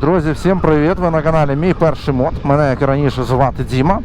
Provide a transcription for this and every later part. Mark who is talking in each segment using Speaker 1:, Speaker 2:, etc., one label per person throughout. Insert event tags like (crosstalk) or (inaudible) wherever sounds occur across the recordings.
Speaker 1: Друзі, всім привіт! Ви на каналі Мій перший мод. Мене, як і раніше, звати Діма.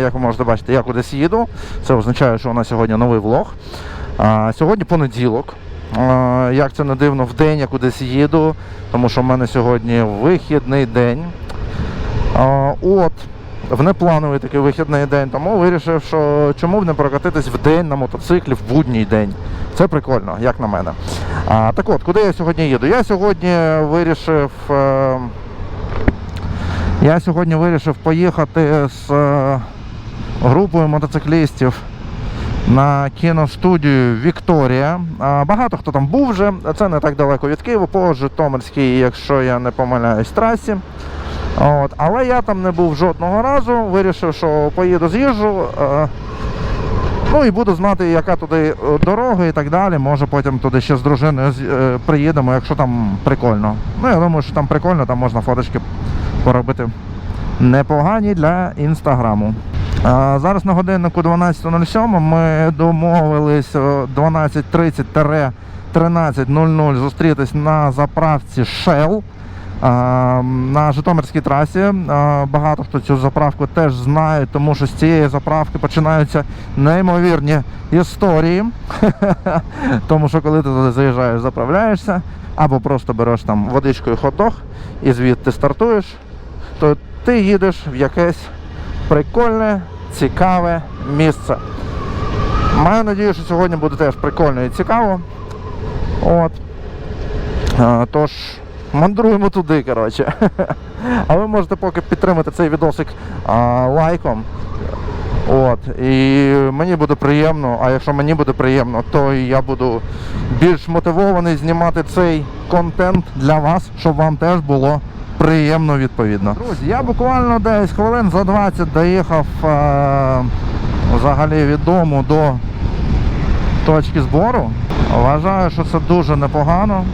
Speaker 1: Як ви можете бачити, я кудись їду. Це означає, що у нас сьогодні новий влог. Сьогодні понеділок. Як це не дивно, в день я кудись їду, тому що в мене сьогодні вихідний день. От, в неплановий такий вихідний день, тому вирішив, що чому б не прокатитись в день на мотоциклі в будній день. Це прикольно, як на мене. А, так от, куди я сьогодні їду? Я сьогодні вирішив. Е, я сьогодні вирішив поїхати з е, групою мотоциклістів на кіностудію Вікторія. Багато хто там був вже. Це не так далеко від Києва, по Житомирській, якщо я не помиляюсь, трасі. От, але я там не був жодного разу. Вирішив, що поїду з'їжджу. Ну і буду знати, яка туди е, дорога і так далі. Може потім туди ще з дружиною е, приїдемо, якщо там прикольно. Ну, я думаю, що там прикольно, там можна фоточки поробити непогані для інстаграму. Зараз на годиннику 12.07 ми домовились 12.30-13.00 зустрітись на заправці Shell. А, На Житомирській трасі багато хто цю заправку теж знає, тому що з цієї заправки починаються неймовірні історії. (laughs) Тому що коли ти туди заїжджаєш, заправляєшся, або просто береш там водичкою хот-дог і звідти стартуєш, то ти їдеш в якесь прикольне, цікаве місце. Маю надію, що сьогодні буде теж прикольно і цікаво. От. Тож, мандруємо туди, коротше. (laughs) А ви можете поки підтримати цей відосик а, лайком. От. І мені буде приємно, а якщо мені буде приємно, то я буду більш мотивований знімати цей контент для вас, щоб вам теж було приємно відповідно. Друзі, я буквально десь хвилин за 20 доїхав е- взагалі від дому до точки збору. Вважаю, що це дуже непогано.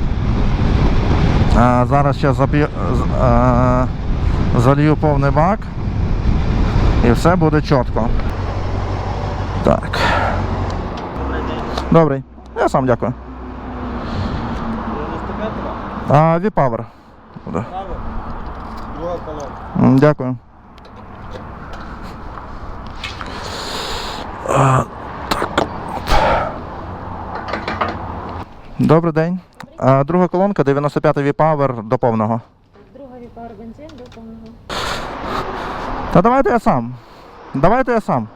Speaker 1: Зараз ще залью повний бак і все буде чітко. Так. Добрий. Я сам дякую.
Speaker 2: 95
Speaker 1: А, V-Power.
Speaker 2: Друга колонка.
Speaker 1: Дякую. Так. Добрий день. А, друга колонка 95 V-Power до повного.
Speaker 3: Друга віпар бензин до повного.
Speaker 1: Та давайте я сам. Давайте я сам.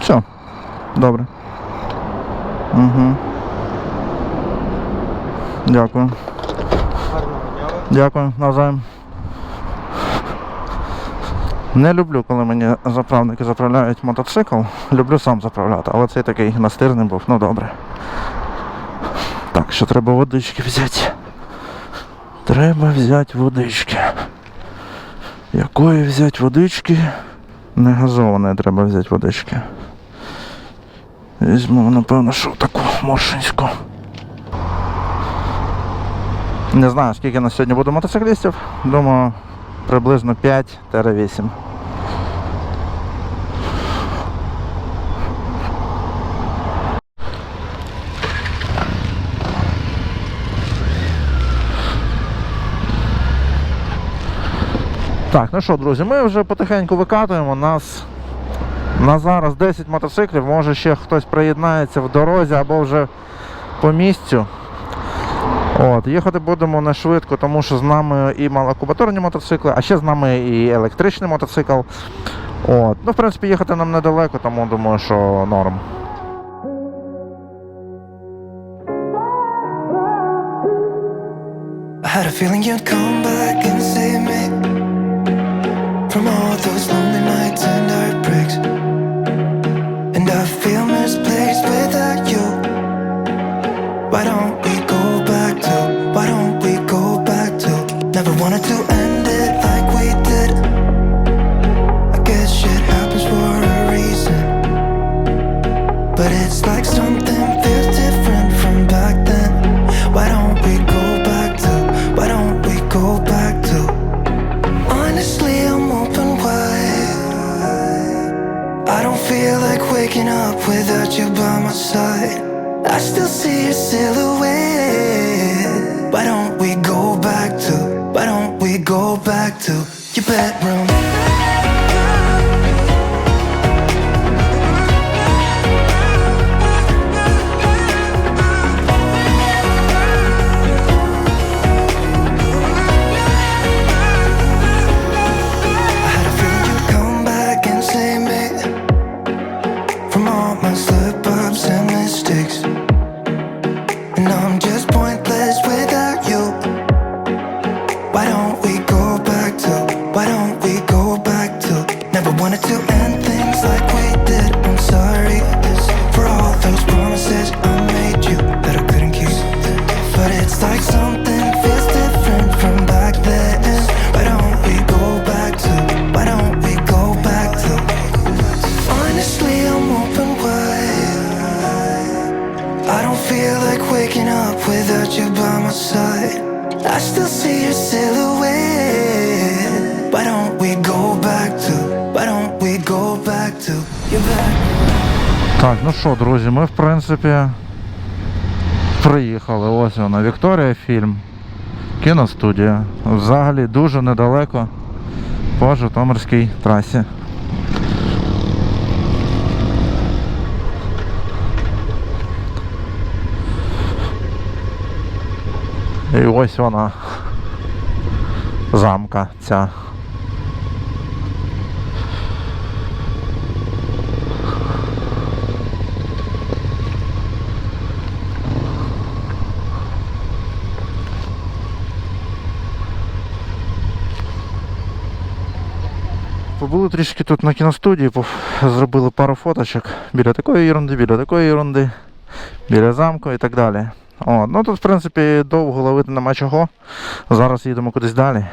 Speaker 1: Все. Добре. Угу. Дякую. Дякую, навзаєм. Не люблю, коли мені заправники заправляють мотоцикл. Люблю сам заправляти, але цей такий настирний був, ну добре. Так, що треба водички взяти. Треба взяти водички. Якої взяти водички? Не газованої треба взяти водички. Візьму, напевно, що таку моршинську. Не знаю, скільки на сьогодні буде мотоциклістів. Думаю, приблизно 5-8. Так, ну що, друзі, ми вже потихеньку викатуємо. Нас на зараз 10 мотоциклів. Може ще хтось приєднається в дорозі або вже по місцю. От, їхати будемо не швидко, тому що з нами і малокубатурні мотоцикли, а ще з нами і електричний мотоцикл. От. Ну, в принципі, їхати нам недалеко, тому думаю, що норм.
Speaker 4: I had a feeling you'd come back and save me from all those lonely Why don't we go back to your bedroom? Back to? Why don't we go back to your back?
Speaker 1: Так, ну що, друзі, ми в принципі приїхали. Ось вона, Вікторія фільм. Кіностудія. Взагалі дуже недалеко по Житомирській трасі. І ось вона. Замка ця. Побули трішки тут на кіностудії, зробили пару фоточок біля такої ерунди, біля такої ерунди, біля замку і так далі. О, ну тут, в принципі, довго ловити нема чого. Зараз їдемо кудись далі.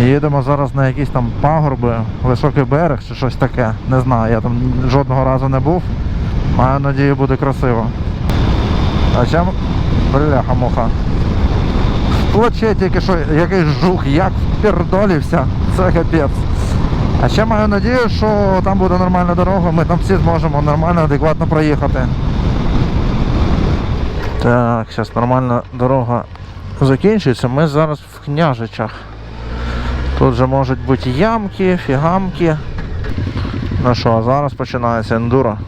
Speaker 1: Їдемо зараз на якісь там пагорби, високий берег чи щось таке. Не знаю, я там жодного разу не був. Маю надію, буде красиво. А чим? Бляха-муха. В плече тільки що якийсь жук, як впердолівся, це капець. А ще маю надію, що там буде нормальна дорога, ми там всі зможемо нормально, адекватно проїхати. Так, зараз нормальна дорога закінчується. Ми зараз в княжичах. Тут же можуть бути ямки, фігамки. Ну що, а зараз починається ендуро.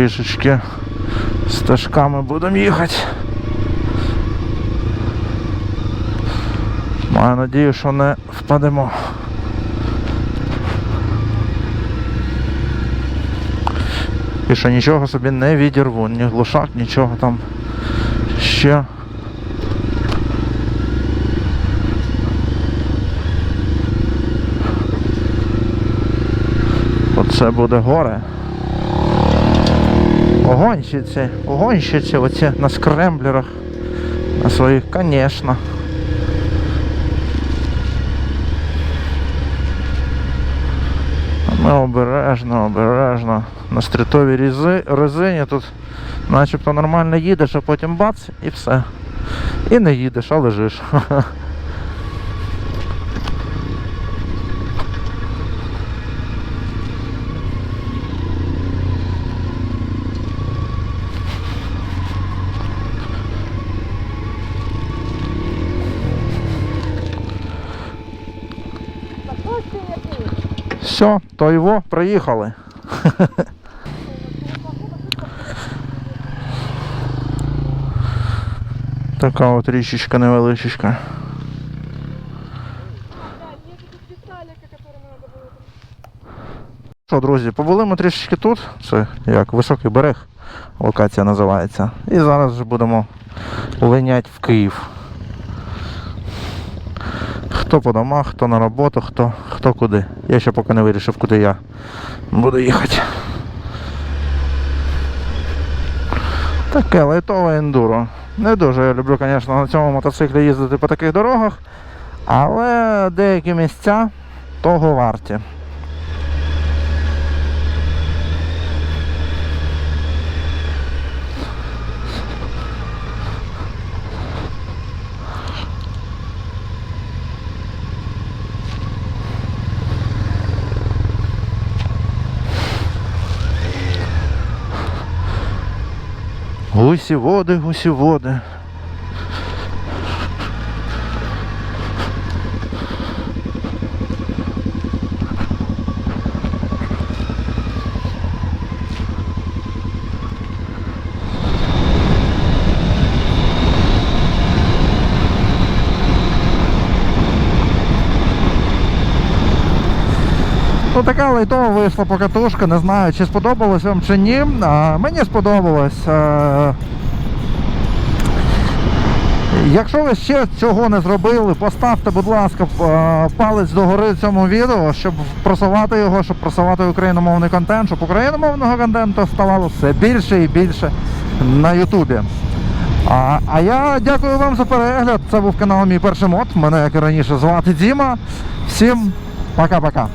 Speaker 1: Трішечки стежками будемо їхати. Маю надію, що не впадемо. І що нічого собі не відірву, ні глушак, нічого там ще. Оце буде горе. Огонщиці, огонщиці оці на скремблерах. На своїх, звісно. Ми обережно, обережно. На стрітовій різи, резині тут начебто нормально їдеш, а потім бац і все. І не їдеш, а лежиш. (laughs) Все, то його, приїхали. Така от річечка невеличечка. Що, друзі, побули ми трішечки тут. Це як високий берег, локація називається. І зараз вже будемо линяти в Київ. Хто по домах, хто на роботу, хто хто куди. Я ще поки не вирішив, куди я буду їхати. Таке лайтове ендуро. Не дуже я люблю, звісно, на цьому мотоциклі їздити по таких дорогах, але деякі місця того варті. Гусі води, Така лайтова вийшла покатушка, не знаю, чи сподобалось вам чи ні. А, мені сподобалось. Е, Якщо ви ще цього не зробили, поставте, будь ласка, е, палець догори цьому відео, щоб просувати його, щоб просувати україномовний контент, щоб україномовного контенту ставало все більше і більше на Ютубі. А, а я дякую вам за перегляд. Це був канал Мій перший мод. Мене, як і раніше, звати Діма. Всім пока-пока.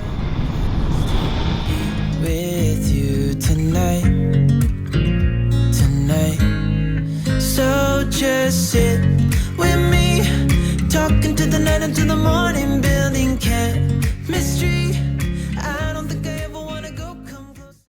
Speaker 5: just sit with me, talking to the night until the morning, building chemistry.